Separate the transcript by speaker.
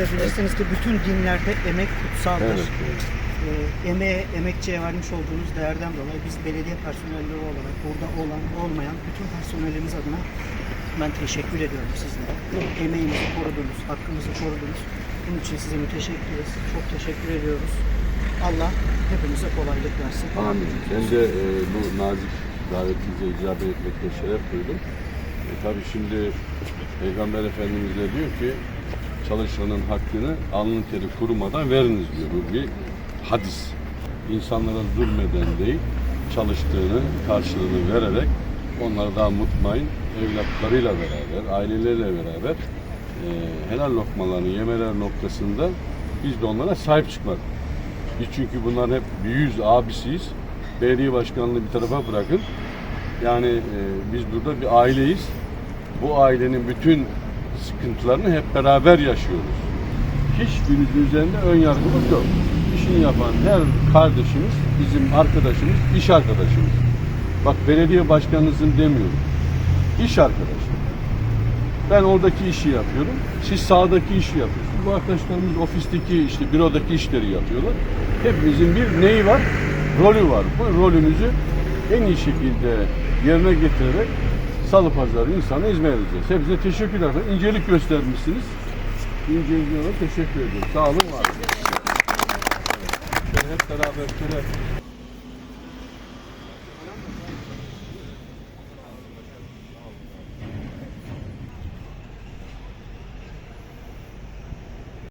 Speaker 1: de bilirsiniz ki bütün dinlerde emek kutsaldır.
Speaker 2: Evet.
Speaker 1: Ee, emeğe, emekçiye vermiş olduğunuz değerden dolayı biz belediye personelleri olarak burada olan olmayan bütün personelimiz adına ben teşekkür ediyorum sizlere. Emeğimizi korudunuz, hakkımızı korudunuz. Bunun için size müteşekkiriz. Çok teşekkür ediyoruz. Allah hepimize kolaylık versin.
Speaker 2: Amin. Ben de e, bu nazik davetinize icabet etmekte şeref duydum. E, tabii şimdi Peygamber Efendimiz de diyor ki çalışanın hakkını alnın teri kurumadan veriniz diyor. Bu bir hadis. İnsanlara zulmeden değil, çalıştığını, karşılığını vererek onları daha mutmain, evlatlarıyla beraber, aileleriyle beraber e, helal lokmalarını yemeler noktasında biz de onlara sahip çıkmak. Biz çünkü bunların hep büyüğüz, abisiyiz. Belediye başkanlığı bir tarafa bırakın. Yani e, biz burada bir aileyiz. Bu ailenin bütün sıkıntılarını hep beraber yaşıyoruz. Hiçbirinizin üzerinde ön yargımız yok. İşini yapan her kardeşimiz bizim arkadaşımız, iş arkadaşımız. Bak belediye başkanınızın demiyorum. İş arkadaşı. Ben oradaki işi yapıyorum. Siz sahadaki işi yapıyorsunuz. Bu arkadaşlarımız ofisteki işte bürodaki işleri yapıyorlar. Hepimizin bir neyi var? Rolü var. Bu rolümüzü en iyi şekilde yerine getirerek Salı Pazarı insana hizmet edeceğiz. Hepinize teşekkürler. İncelik göstermişsiniz. İnceliğine teşekkür ediyorum. Sağ olun, var. Şöyle hep beraber şöyle